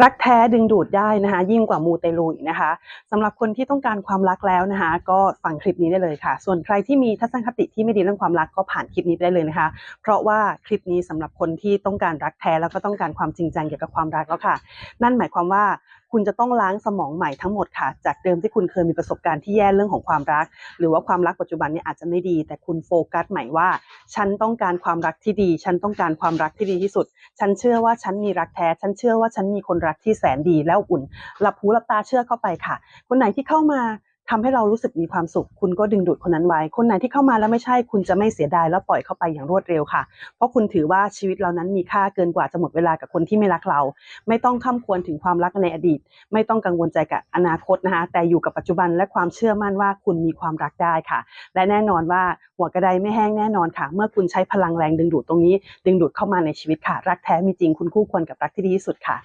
รักแท้ดึงดูดได้นะคะ ยิ่งกว่ามูเตลูอีกนะคะสำหรับคนที่ต้องการความรักแล้วนะคะ ก็ฟังคลิปนี้ได้เลยค่ะ ส่วนใครที่มีทัศนคติที่ไม่ดีเรื่องความรักก็ผ่านคลิปนี้ไปได้เลยนะคะ เพราะว่าคลิปนี้สำหรับคนที่ต้องการรักแท้แล้วก็ต้องการความจริงจังเกี่ยวกับความรักแล้วค่ะ นั่นหมายความว่า คุณจะต้องล้างสมองใหม่ทั้งหมดค่ะ จากเดิมที่คุณเคยมีประสบการณ์ที่แย่เรื่องของความรัก หรือว่าความรักปัจจุบันเนี่ยอาจจะไม่ดี แต่คุณโฟกัสใหม่ว่า ฉันต้องการความรักที่ดี ฉันต้องการความรักที่ดีที่สุด ฉันเชื่อว่าฉันมีรักแท้ ฉันเชื่อว่าฉันมีคนรักที่แสนดีแล้วอุ่นหลับหูหลับตาเชื่อเข้าไปค่ะ คนไหนที่เข้ามา ทำให้เรารู้สึกมีความสุข คุณก็ดึงดูดคนนั้นไว้ คนไหนที่เข้ามาแล้วไม่ใช่ คุณจะไม่เสียดายแล้วปล่อยเข้าไปอย่างรวดเร็วค่ะ เพราะคุณถือว่าชีวิตเรานั้นมีค่าเกินกว่าจะหมดเวลากับคนที่ไม่รักเรา ไม่ต้องข้ามควรถึงความรักในอดีต ไม่ต้องกังวลใจกับอนาคตนะคะ แต่อยู่กับปัจจุบันและความเชื่อมั่นว่าคุณมีความรักได้ค่ะ และแน่นอนว่าหัวกระไดไม่แห้งแน่นอนค่ะ เมื่อคุณใช้พลังแรงดึงดูดตรงนี้ ดึงดูดเข้ามาในชีวิตค่ะ รักแท้มีจริงคุณคู่ควรกับรักที่ดีที่สุดค่ะ